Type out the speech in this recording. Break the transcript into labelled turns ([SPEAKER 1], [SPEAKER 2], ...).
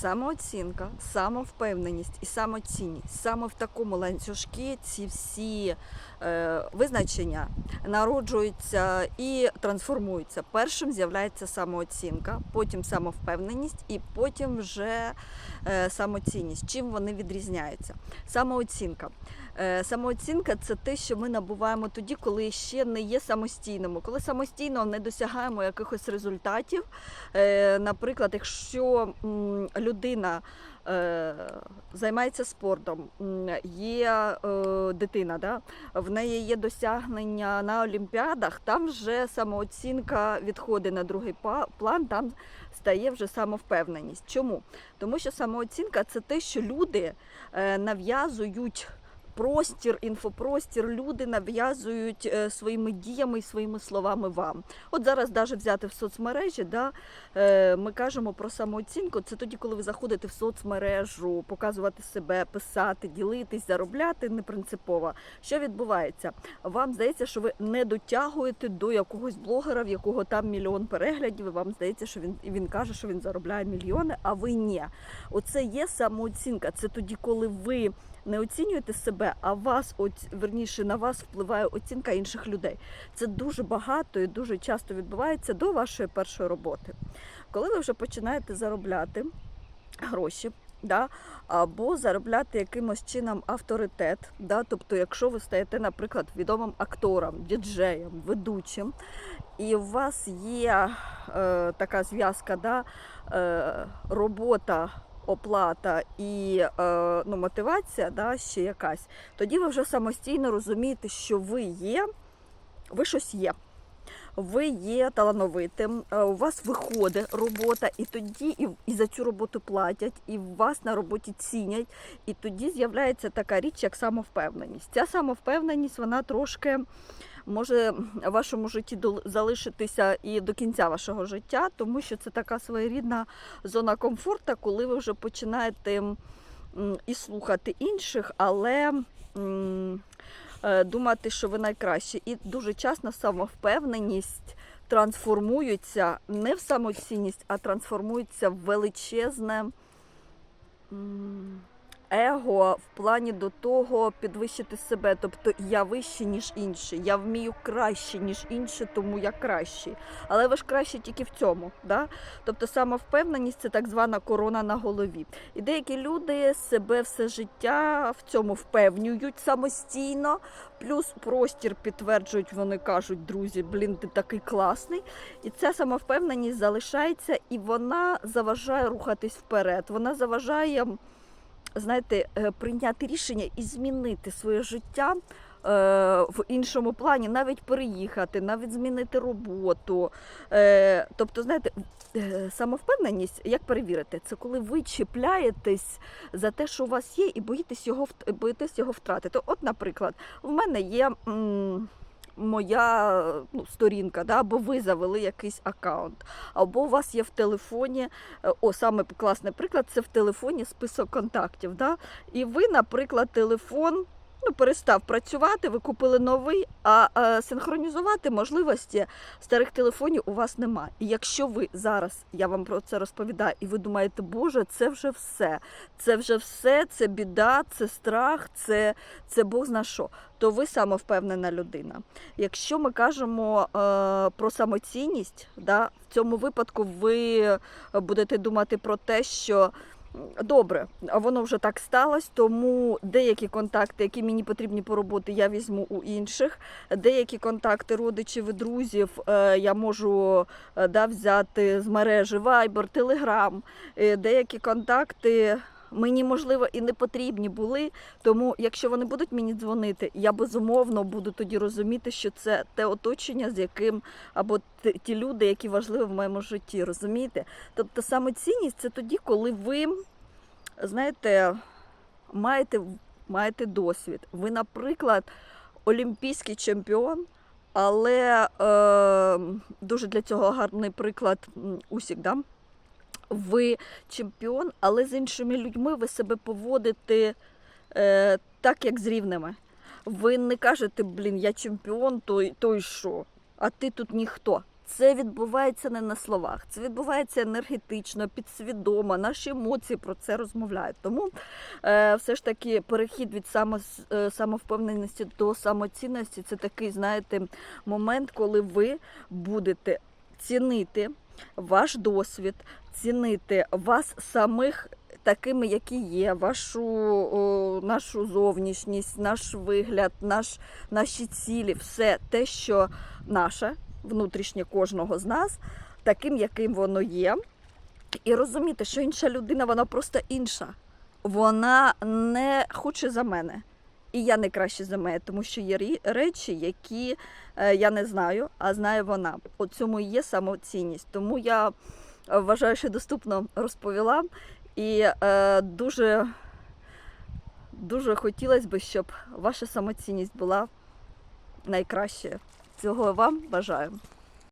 [SPEAKER 1] самооцінка, самовпевненість і самоцінність. Саме в такому ланцюжки ці всі е, визначення народжуються і трансформуються. Першим з'являється самооцінка, потім самовпевненість і потім вже е, самоцінність. Чим вони відрізняються? Самооцінка. Е, Самооцінка це те, що ми набуваємо тоді, коли ще не є самостійними, коли самостійно не досягаємо якихось результатів. Е, Наприклад, якщо м, людина е, займається спортом, є е, дитина, да? в неї є досягнення на олімпіадах, там вже самооцінка відходить на другий план, там стає вже самовпевненість. Чому? Тому що самооцінка це те, що люди е, нав'язують. Простір, інфопростір люди нав'язують е, своїми діями і своїми словами вам. От зараз навіть взяти в соцмережі, да, е, ми кажемо про самооцінку. Це тоді, коли ви заходите в соцмережу, показувати себе, писати, ділитись, заробляти не принципово. Що відбувається? Вам здається, що ви не дотягуєте до якогось блогера, в якого там мільйон переглядів. і Вам здається, що він він каже, що він заробляє мільйони, а ви ні. Оце є самооцінка. Це тоді, коли ви не оцінюєте себе, а вас, от, верніше, на вас впливає оцінка інших людей. Це дуже багато і дуже часто відбувається до вашої першої роботи. Коли ви вже починаєте заробляти гроші. Да? Або заробляти якимось чином авторитет. Да? Тобто, якщо ви стаєте, наприклад, відомим актором, діджеєм, ведучим, і у вас є е, така зв'язка, да? е, робота оплата і е, ну, мотивація, да, ще якась, тоді ви вже самостійно розумієте, що ви є, ви щось є. Ви є талановитим, е, у вас виходить робота, і тоді і, і за цю роботу платять, і вас на роботі цінять. І тоді з'являється така річ, як самовпевненість. Ця самовпевненість, вона трошки може в вашому житті залишитися і до кінця вашого життя, тому що це така своєрідна зона комфорту, коли ви вже починаєте і слухати інших, але думати, що ви найкраще. І дуже часто самовпевненість трансформується не в самоцінність, а трансформується в величезне. Его в плані до того підвищити себе, тобто я вище, ніж інші, я вмію краще, ніж інші, тому я кращий. Але ви ж краще тільки в цьому. Да? Тобто самовпевненість це так звана корона на голові. І деякі люди себе все життя в цьому впевнюють самостійно, плюс простір підтверджують, вони кажуть, друзі, блін, ти такий класний. І ця самовпевненість залишається, і вона заважає рухатись вперед. Вона заважає знаєте, е, прийняти рішення і змінити своє життя. е, В іншому плані навіть переїхати, навіть змінити роботу. Е, Тобто, знаєте, самовпевненість, як перевірити, це коли ви чіпляєтесь за те, що у вас є, і боїтесь його боїтесь його втратити. От, наприклад, в мене є. Моя ну, сторінка, да, або ви завели якийсь аккаунт, або у вас є в телефоні, е, о, саме класний приклад, це в телефоні список контактів. Да? І ви, наприклад, телефон ну, перестав працювати, ви купили новий, а е, синхронізувати можливості старих телефонів у вас немає. І якщо ви зараз, я вам про це розповідаю, і ви думаєте, Боже, це вже все, це вже все, це біда, це страх, це, це Бог зна що, то ви самовпевнена людина. Якщо ми кажемо е, про самоцінність, да, в цьому випадку ви будете думати про те, що добре, воно вже так сталося, тому деякі контакти, які мені потрібні по роботі, я візьму у інших. Деякі контакти родичів і друзів е, я можу е, да, взяти з мережі Viber, Telegram. Е, Деякі контакти. Мені можливо і не потрібні були, тому якщо вони будуть мені дзвонити, я безумовно буду тоді розуміти, що це те оточення, з яким або ті люди, які важливі в моєму житті, розумієте? Тобто самоцінність це тоді, коли ви знаєте, маєте, маєте досвід. Ви, наприклад, олімпійський чемпіон, але е, дуже для цього гарний приклад Усік, да? Ви чемпіон, але з іншими людьми ви себе поводите е, так, як з рівними. Ви не кажете, блін, я чемпіон, то, й- то що, а ти тут ніхто. це відбувається не на словах, це відбувається енергетично, підсвідомо. Наші емоції про це розмовляють. Тому е, все ж таки перехід від само, е, самовпевненості до самоцінності це такий, знаєте, момент, коли ви будете цінити ваш досвід, цінити вас самих. Такими, які є, вашу о, нашу зовнішність, наш вигляд, наш, наші цілі, все те, що наше, внутрішнє кожного з нас, таким, яким воно є. І розуміти, що інша людина, вона просто інша. Вона не хоче за мене. І я не краще за мене, тому що є речі, які е, я не знаю, а знає вона. У цьому і є самоцінність. Тому я е, вважаю, що доступно розповіла. І е, дуже, дуже хотілося б, щоб ваша самоцінність була найкращою. Цього вам бажаю.